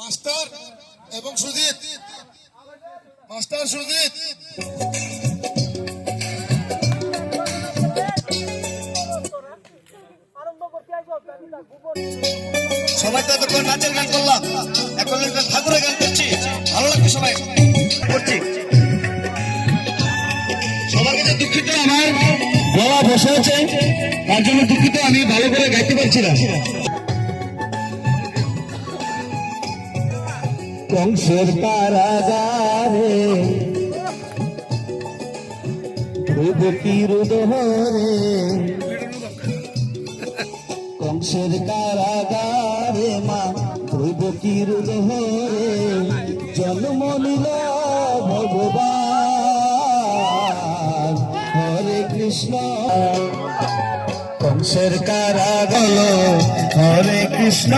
Master এবং Sujit. Master Sujit. সবাই তো এতক্ষণ নাচের গান করলাম। এখন ঠাকুরের গান করছি। ভালো লাগছে সবাই? করছি। সবার কাছে দুঃখিত আমার। গলা বসে আছে তার জন্য দুঃখিত, আমি ভালো করে গাইতে পারছি না। কংসের কারাগারে। দোহরে কংসের কারাগারে মা ধ্রুবতীর দোহরে জন্ম নিল ভগবান। হরে কৃষ্ণ। কংসের কারাগল হরে কৃষ্ণ।